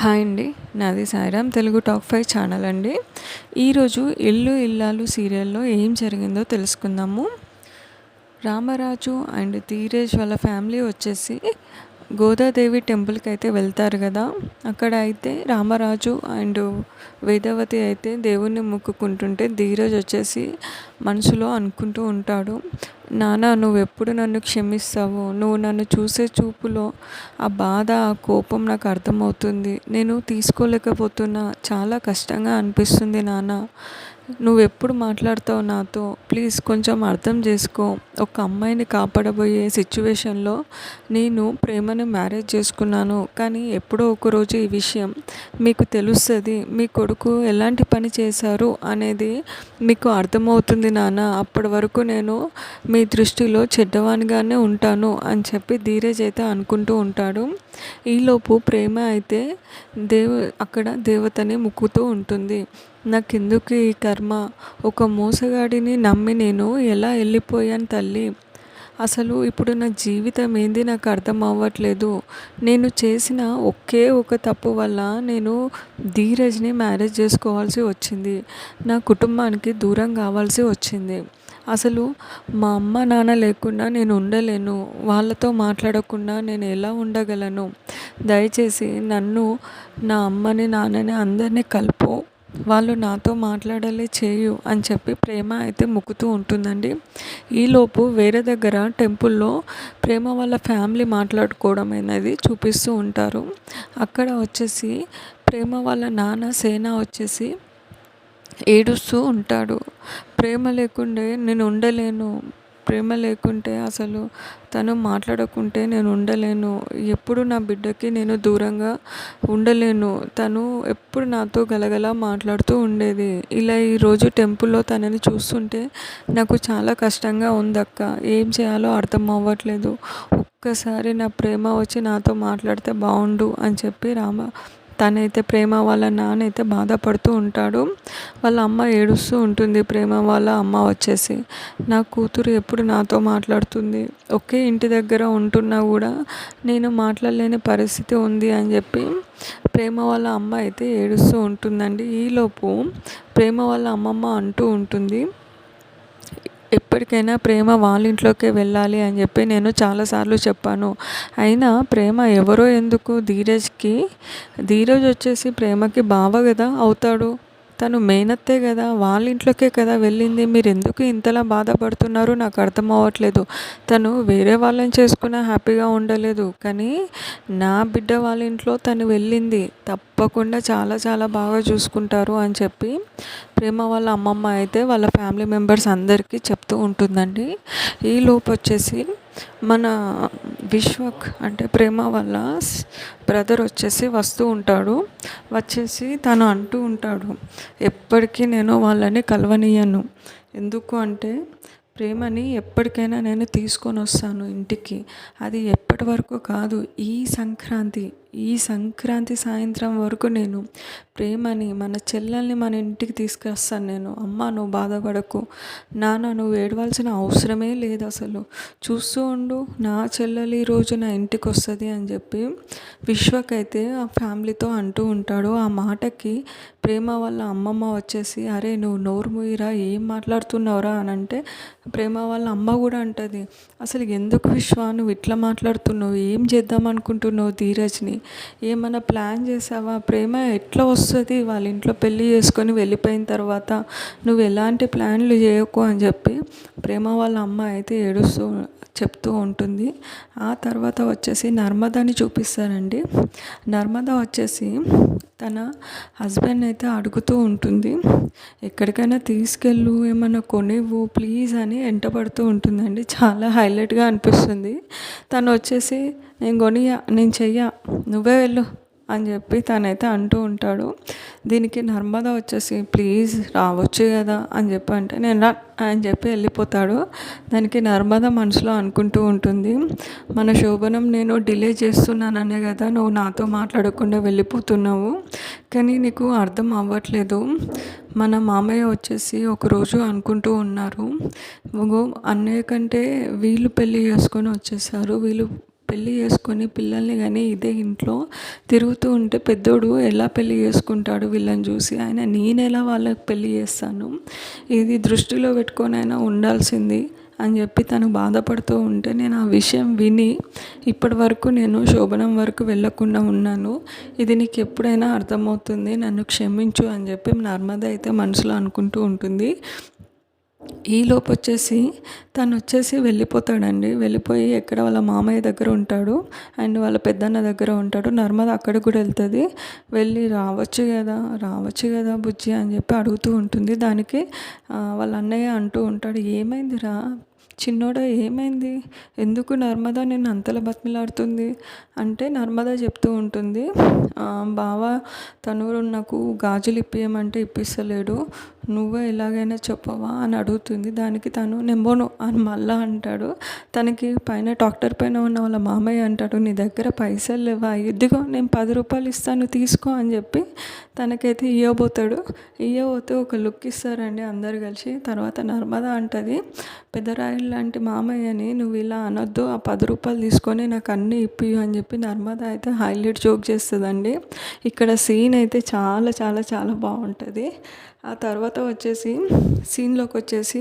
Hi అండి. నాది Sairam Telugu top five channel అండి. ఈరోజు ఇల్లు ఇల్లాలు సీరియల్లో ఏం జరిగిందో తెలుసుకుందాము. రామరాజు అండ్ ధీరేజ్ వాళ్ళ ఫ్యామిలీ వచ్చేసి గోదాదేవి టెంపుల్కి అయితే వెళ్తారు కదా అక్కడ అయితే రామరాజు అండ్ వేదవతి అయితే దేవుణ్ణి మొక్కుకుంటుంటే ధీరజ్ వచ్చేసి మనసులో అనుకుంటూ ఉంటాడు నాన్న నువ్వు ఎప్పుడు నన్ను క్షమిస్తావు? నువ్వు నన్ను చూసే చూపులో ఆ బాధ ఆ కోపం నాకు అర్థమవుతుంది. నేను తీసుకోలేకపోతున్నా. చాలా కష్టంగా అనిపిస్తుంది నాన్న నువ్వు ఎప్పుడు మాట్లాడతావు నాతో? ప్లీజ్ కొంచెం అర్థం చేసుకో. ఒక అమ్మాయిని కాపాడబోయే సిచ్యువేషన్లో నేను ప్రేమను మ్యారేజ్ చేసుకున్నాను. కానీ ఎప్పుడో ఒకరోజు ఈ విషయం మీకు తెలుస్తుంది. మీ కొడుకు ఎలాంటి పని చేశారు అనేది మీకు అర్థమవుతుంది నాన్న. అప్పటి వరకు నేను మీ దృష్టిలో చెడ్డవానిగానే ఉంటాను అని చెప్పి ధీరేజ్ అయితే అనుకుంటూ ఉంటాడు. ఈలోపు ప్రేమ అయితే దేవ అక్కడ దేవతని ముక్కుతూ ఉంటుంది. నాకెందుకు ఈ కర్మ? ఒక మోసగాడిని నమ్మి నేను ఎలా వెళ్ళిపోయాను తల్లి? అసలు ఇప్పుడు నా జీవితం ఏంది నాకు అర్థం అవ్వట్లేదు. నేను చేసిన ఒకే ఒక తప్పు వల్ల నేను ధీరజ్ని మ్యారేజ్ చేసుకోవాల్సి వచ్చింది. నా కుటుంబానికి దూరం కావాల్సి వచ్చింది. అసలు మా అమ్మ నాన్న లేకుండా నేను ఉండలేను. వాళ్ళతో మాట్లాడకుండా నేను ఎలా ఉండగలను? దయచేసి నన్ను నా అమ్మని నాన్నని అందరినీ కలుపు. వాళ్ళు నాతో మాట్లాడాలి చేయు అని చెప్పి ప్రేమ అయితే మొక్కుతూ ఉంటుందండి. ఈలోపు వేరే దగ్గర టెంపుల్లో ప్రేమ వాళ్ళ ఫ్యామిలీ మాట్లాడుకోవడం అనేది చూపిస్తూ ఉంటారు. అక్కడ వచ్చేసి ప్రేమ వాళ్ళ నాన్న సేన వచ్చేసి ఏడుస్తూ ఉంటాడు. ప్రేమ లేకుండే నేను ఉండలేను ప్రేమ లేకుంటే అసలు తను మాట్లాడకుంటే నేను ఉండలేను. ఎప్పుడు నా బిడ్డకి నేను దూరంగా ఉండలేను. తను ఎప్పుడు నాతో గలగల మాట్లాడుతూ ఉండేది. ఇలా ఈరోజు టెంపుల్లో తనని చూస్తుంటే నాకు చాలా కష్టంగా ఉందక్క. ఏం చేయాలో అర్థం అవ్వట్లేదు. ఒక్కసారి నా ప్రేమ వచ్చి నాతో మాట్లాడితే బాగుండు అని చెప్పి రామ తనైతే ప్రేమ వాళ్ళ నాన్న అయితే బాధపడుతూ ఉంటాడు. వాళ్ళ అమ్మ ఏడుస్తూ ఉంటుంది ప్రేమ వాళ్ళ అమ్మ వచ్చేసి. నా కూతురు ఎప్పుడు నాతో మాట్లాడుతుంది? ఒకే ఇంటి దగ్గర ఉంటున్నా కూడా నేను మాట్లాడలేని పరిస్థితి ఉంది అని చెప్పి ప్రేమ వాళ్ళ అమ్మ అయితే ఏడుస్తూ ఉంటుందండి. ఈలోపు ప్రేమ వాళ్ళ అమ్మమ్మ అంటూ ఉంటుంది. ఎప్పటికైనా ప్రేమ వాళ్ళ ఇంట్లోకే వెళ్ళాలి అని చెప్పి నేను చాలాసార్లు చెప్పాను. అయినా ప్రేమ ఎవరో ఎందుకు? ధీరజ్కి ధీరజ్ వచ్చేసి ప్రేమకి బావ కదా అవుతాడు. తను మేనత్తే కదా వాళ్ళ ఇంట్లోకే కదా వెళ్ళింది. మీరు ఎందుకు ఇంతలా బాధపడుతున్నారు? నాకు అర్థం అవ్వట్లేదు. తను వేరే వాళ్ళని చేసుకున్న హ్యాపీగా ఉండలేదు. కానీ నా బిడ్డ వాళ్ళ ఇంట్లో తను వెళ్ళింది. తప్పకుండా చాలా చాలా బాగా చూసుకుంటారు అని చెప్పి ప్రేమ వాళ్ళ అమ్మమ్మ అయితే వాళ్ళ ఫ్యామిలీ మెంబర్స్ అందరికీ చెప్తూ ఉంటుందండి. ఈ లోపు వచ్చేసి మన విశ్వక్ అంటే ప్రేమ వల్ల బ్రదర్ వచ్చేసి వస్తూ ఉంటాడు. వచ్చేసి తను అంటూ ఉంటాడు ఎప్పటికీ నేను వాళ్ళని కలవనీయను. ఎందుకు అంటే ప్రేమని ఎప్పటికైనా నేను తీసుకొని వస్తాను ఇంటికి. అది ఎప్పటి వరకు కాదు ఈ సంక్రాంతి ఈ సంక్రాంతి సాయంత్రం వరకు నేను ప్రేమని మన చెల్లెల్ని మన ఇంటికి తీసుకొస్తాను నేను. అమ్మ నువ్వు బాధపడకు. నాన్న నువ్వు ఏడవలసిన అవసరమే లేదు అసలు. చూస్తూ ఉండు నా చెల్లెలు ఈరోజు నా ఇంటికి వస్తుంది అని చెప్పి విశ్వకైతే ఆ ఫ్యామిలీతో అంటూ ఉంటాడు. ఆ మాటకి ప్రేమ వాళ్ళ అమ్మమ్మ వచ్చేసి అరే నువ్వు నోరు మూయిరా ఏం మాట్లాడుతున్నావురా? అని అంటే ప్రేమ వాళ్ళ అమ్మ కూడా అంటుంది. అసలు ఎందుకు విశ్వ నువ్వు ఇట్లా మాట్లాడుతున్నావు? ఏం చేద్దాం అనుకుంటున్నావు ధీరజ్ని? ఏమైనా ప్లాన్ చేసావా? ప్రేమ ఎట్లా వస్తుంది? వాళ్ళ ఇంట్లో పెళ్ళి చేసుకొని వెళ్ళిపోయిన తర్వాత నువ్వు ఎలాంటి ప్లాన్లు చేయకు అని చెప్పి ప్రేమ వాళ్ళ అమ్మ అయితే ఏడుస్తూ చెప్తూ ఉంటుంది. ఆ తర్వాత వచ్చేసి నర్మదాని చూపిస్తారండి నర్మద వచ్చేసి తన హస్బెండ్ అయితే అడుగుతూ ఉంటుంది ఎక్కడికైనా తీసుకెళ్ళు ఏమన్నా కొనివ్వు ప్లీజ్ అని ఎంటపడుతూ ఉంటుందండి. చాలా హైలైట్గా అనిపిస్తుంది. తను వచ్చేసి నేను కొనియా నేను చెయ్య నువ్వే వెళ్ళు అని చెప్పి తనైతే అంటూ ఉంటాడు. దీనికి నర్మద వచ్చేసి ప్లీజ్ రావచ్చు కదా అని చెప్పి అంటే నేను రా అని చెప్పి వెళ్ళిపోతాడు. దానికి నర్మద మనసులో అనుకుంటూ ఉంటుంది మన శోభనం నేను డిలే చేస్తున్నాననే కదా నువ్వు నాతో మాట్లాడకుండా వెళ్ళిపోతున్నావు. కానీ నీకు అర్థం అవ్వట్లేదు. మన మామయ్య వచ్చేసి ఒకరోజు అనుకుంటూ ఉన్నారు. అన్నయ్య కంటే వీళ్ళు పెళ్ళి చేసుకొని వచ్చేసారు. వీళ్ళు పెళ్ళి చేసుకొని పిల్లల్ని కానీ ఇదే ఇంట్లో తిరుగుతూ ఉంటే పెద్దోడు ఎలా పెళ్ళి చేసుకుంటాడు వీళ్ళని చూసి? ఆయన నేను ఎలా వాళ్ళకి పెళ్ళి చేస్తాను? ఇది దృష్టిలో పెట్టుకొని అయినా ఉండాల్సింది అని చెప్పి తను బాధపడుతూ ఉంటే నేను ఆ విషయం విని ఇప్పటి వరకు నేను శోభనం వరకు వెళ్ళకుండా ఉన్నాను. ఇది నీకు ఎప్పుడైనా అర్థమవుతుంది? నన్ను క్షమించు అని చెప్పి నర్మద అయితే మనసులో అనుకుంటూ ఉంటుంది. ఈలోపు వచ్చేసి తను వచ్చేసి వెళ్ళిపోతాడండి. వెళ్ళిపోయి ఎక్కడ వాళ్ళ మామయ్య దగ్గర ఉంటాడు. అండ్ వాళ్ళ పెద్దన్న దగ్గర ఉంటాడు. నర్మద అక్కడ కూడా వెళ్తుంది. వెళ్ళి రావచ్చు కదా రావచ్చు కదా బుజ్జి అని చెప్పి అడుగుతూ ఉంటుంది. దానికి వాళ్ళ అన్నయ్య అంటూ ఉంటాడు ఏమైందిరా? చిన్నోడా ఏమైంది? ఎందుకు నర్మదా నేను అంతలా బతిమిలాడుతుంది? అంటే నర్మదా చెప్తూ ఉంటుంది బావ తను నాకు గాజులు ఇప్పియమంటే ఇప్పిస్తలేడు. నువ్వే ఎలాగైనా చెప్పవా అని అడుగుతుంది. దానికి తను నెంబోను అని మళ్ళా అంటాడు. తనకి పైన డాక్టర్ పైన ఉన్న వాళ్ళ మామయ్య అంటాడు నీ దగ్గర పైసలు లేవా? ఇదిగో నేను పది రూపాయలు ఇస్తాను తీసుకో అని చెప్పి తనకైతే ఇవ్వబోతాడు ఇవ్వబోతే ఒక లుక్ ఇస్తారండి అందరు కలిసి. తర్వాత నర్మదా అంటది పెద్దరాయలు లాంటి మామయ్యని నువ్వు ఇలా అనొద్దు ఆ పది రూపాయలు తీసుకొని నాకు అన్నీ ఇప్పి అని చెప్పి నర్మదా అయితే హైలైట్ జోక్ చేస్తుందండి. ఇక్కడ సీన్ అయితే చాలా చాలా చాలా బాగుంటుంది. ఆ తర్వాత వచ్చేసి సీన్లోకి వచ్చేసి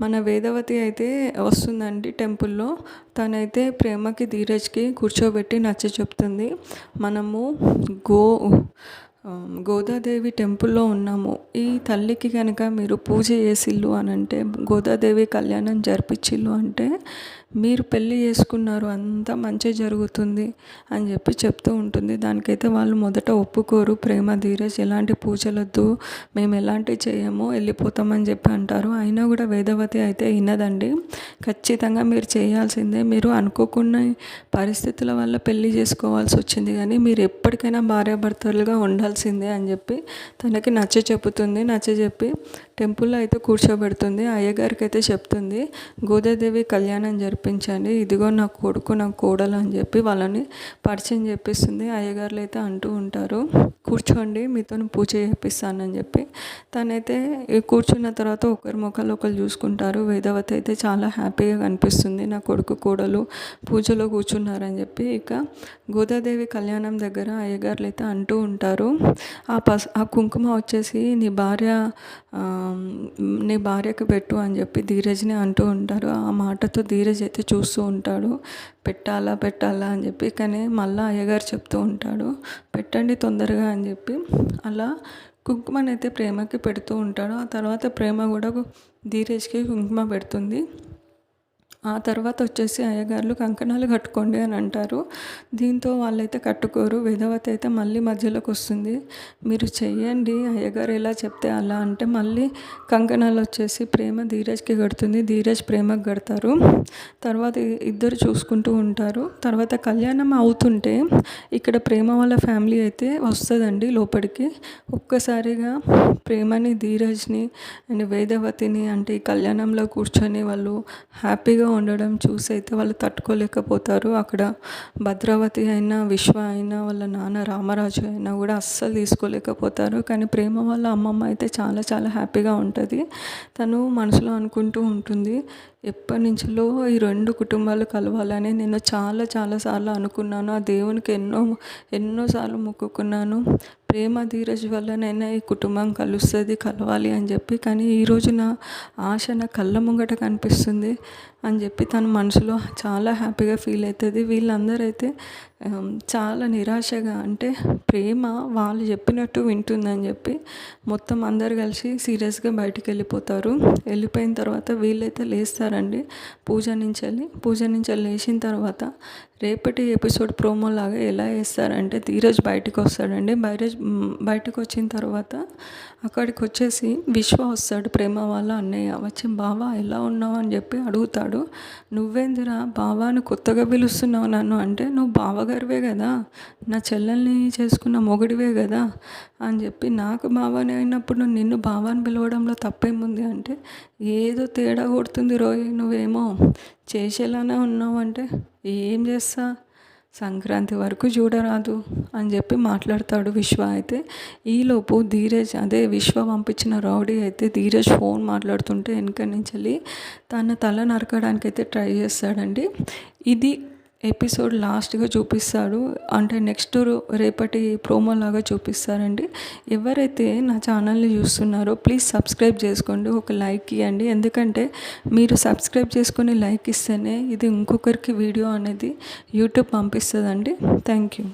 మన వేదవతి అయితే వస్తుందండి టెంపుల్లో. తనైతే ప్రేమకి ధీరజ్కి కూర్చోబెట్టి నచ్చ చెప్తుంది. మనము గో గోదాదేవి టెంపుల్లో ఉన్నాము. ఈ తల్లికి కనుక మీరు పూజ చేసిల్లు అని అంటే గోదాదేవి కళ్యాణం జరిపించిల్లు అంటే మీరు పెళ్ళి చేసుకున్నారు అంతా మంచి జరుగుతుంది అని చెప్పి చెప్తూ ఉంటుంది. దానికైతే వాళ్ళు మొదట ఒప్పుకోరు. ప్రేమ ధీరజ్ ఎలాంటి పూజలొద్దు మేము ఎలాంటివి చేయము వెళ్ళిపోతామని చెప్పి అంటారు. అయినా కూడా వేదవతి అయితే వినదండి. ఖచ్చితంగా మీరు చేయాల్సిందే. మీరు అనుకోకున్న పరిస్థితుల వల్ల పెళ్ళి చేసుకోవాల్సి వచ్చింది కానీ మీరు ఎప్పటికైనా భార్యాభర్తలుగా ఉండాల్సిందే అని చెప్పి తనకి నచ్చ చెబుతుంది. నచ్చ చెప్పి టెంపుల్లో అయితే కూర్చోబెడుతుంది. అయ్యగారికి అయితే చెప్తుంది. గోదాదేవి కళ్యాణం జరిపించండి ఇదిగో నా కొడుకు నా కోడలు అని చెప్పి వాళ్ళని పరిచయం చేపిస్తుంది. అయ్యగారులు అయితే అంటూ ఉంటారు కూర్చోండి మీతో పూజ చేపిస్తానని చెప్పి. తనైతే కూర్చున్న తర్వాత ఒకరి ముఖాలు ఒకరు చూసుకుంటారు. వేదవతి అయితే చాలా హ్యాపీగా కనిపిస్తుంది. నా కొడుకు కోడలు పూజలో కూర్చున్నారని చెప్పి ఇక గోదాదేవి కళ్యాణం దగ్గర అయ్యగారులు అయితే అంటూ ఉంటారు. ఆ పస్ ఆ కుంకుమ వచ్చేసి నీ భార్య నీ భార్యకు పెట్టు అని చెప్పి ధీరజ్ని అంటూ ఉంటారు. ఆ మాటతో ధీరజ్ అయితే చూస్తూ ఉంటాడు పెట్టాలా పెట్టాలా అని చెప్పి కానీ మళ్ళీ అయ్యగారు చెప్తూ ఉంటాడు పెట్టండి తొందరగా అని చెప్పి. అలా కుంకుమనైతే ప్రేమకి పెడుతూ ఉంటాడు. ఆ తర్వాత ప్రేమ కూడా ధీరేజ్కి కుంకుమ పెడుతుంది. ఆ తర్వాత వచ్చేసి అయ్యగారులు కంకణాలు కట్టుకోండి అని అంటారు. దీంతో వాళ్ళైతే కట్టుకోరు. విధవత అయితే మళ్ళీ మధ్యలోకి వస్తుంది. మీరు చెయ్యండి అయ్యగారు ఎలా చెప్తే అలా అంటే మళ్ళీ కంకణాలు వచ్చేసి ప్రేమ ధీరజ్కి కడుతుంది. ధీరజ్ ప్రేమకు కడతారు. తర్వాత ఇద్దరు చూసుకుంటూ ఉంటారు. తర్వాత కళ్యాణం అవుతుంటే ఇక్కడ ప్రేమ వాళ్ళ ఫ్యామిలీ అయితే వస్తుందండి లోపలికి. ఒక్కసారిగా ప్రేమని ధీరజ్ని అండ్ వేదవతిని అంటే ఈ కళ్యాణంలో కూర్చొని వాళ్ళు హ్యాపీగా ఉండడం చూసి అయితే వాళ్ళు తట్టుకోలేకపోతారు. అక్కడ భద్రావతి అయినా విశ్వ అయినా వాళ్ళ నాన్న రామరాజు అయినా కూడా అస్సలు తీసుకోలేకపోతారు. కానీ ప్రేమ వాళ్ళ అమ్మమ్మ అయితే చాలా చాలా హ్యాపీగా ఉంటుంది. తను మనసులో అనుకుంటూ ఉంటుంది. ఎప్పటి నుంచో ఈ రెండు కుటుంబాలు కలవాలని నేను చాలా చాలాసార్లు అనుకున్నాను. ఆ దేవునికి ఎన్నో ఎన్నోసార్లు మొక్కుకున్నాను. ప్రేమ ధీరజ్ వల్లనైనా ఈ కుటుంబం కలుస్తుంది కలవాలి అని చెప్పి. కానీ ఈరోజు నా ఆశ నా కళ్ళ ముంగట కనిపిస్తుంది అని చెప్పి తన మనసులో చాలా హ్యాపీగా ఫీల్ అవుతుంది. వీళ్ళందరూ అయితే చాలా నిరాశగా అంటే ప్రేమ వాళ్ళు చెప్పినట్టు వింటుందని చెప్పి మొత్తం అందరు కలిసి సీరియస్గా బయటికి వెళ్ళిపోతారు వెళ్ళిపోయిన తర్వాత వీళ్ళైతే లేస్తారండి. పూజ నుంచి వెళ్ళి పూజ నుంచి లేచిన తర్వాత రేపటి ఎపిసోడ్ ప్రోమో లాగా ఎలా వేస్తారంటే ధీరజ్ బయటకు వస్తాడండి. బైరజ్ బయటకు వచ్చిన తర్వాత అక్కడికి వచ్చేసి విశ్వ వస్తాడు ప్రేమ వాళ్ళ అన్నయ్య. వచ్చి బావా ఎలా ఉన్నావు? అని చెప్పి అడుగుతాడు. నువ్వేందిరా? బావాను కొత్తగా పిలుస్తున్నావు నన్ను. అంటే నువ్వు బావగారివే కదా. నా చెల్లెల్ని చేసుకున్న మొగుడివే కదా. అని చెప్పి నాకు బావాని అయినప్పుడు నిన్ను బావాని పిలవడంలో తప్పేముంది? అంటే ఏదో తేడా కొడుతుంది రోయ్ నువ్వేమో చేసేలానే ఉన్నావు అంటే ఏం చేస్తా? సంక్రాంతి వరకు చూడరాదు అని చెప్పి మాట్లాడతాడు విశ్వ. అయితే ఈలోపు ధీరజ్ అదే విశ్వ పంపించిన రౌడీ అయితే ధీరజ్ ఫోన్ మాట్లాడుతుంటే వెనక నుంచి వెళ్ళి తన తల నరకడానికి అయితే ట్రై చేస్తాడండి. ఇది ఎపిసోడ్ లాస్ట్గా చూపిస్తాడు. అంటే నెక్స్ట్ రేపటి ప్రోమో లాగా చూపిస్తారండి. ఎవరైతే నా ఛానల్ని చూస్తున్నారో ప్లీజ్ సబ్స్క్రైబ్ చేసుకోండి. ఒక లైక్ ఇవ్వండి. ఎందుకంటే మీరు సబ్స్క్రైబ్ చేసుకుని లైక్ ఇస్తేనే ఇది ఇంకొకరికి వీడియో అనేది యూట్యూబ్ పంపిస్తుందండి. Thank you.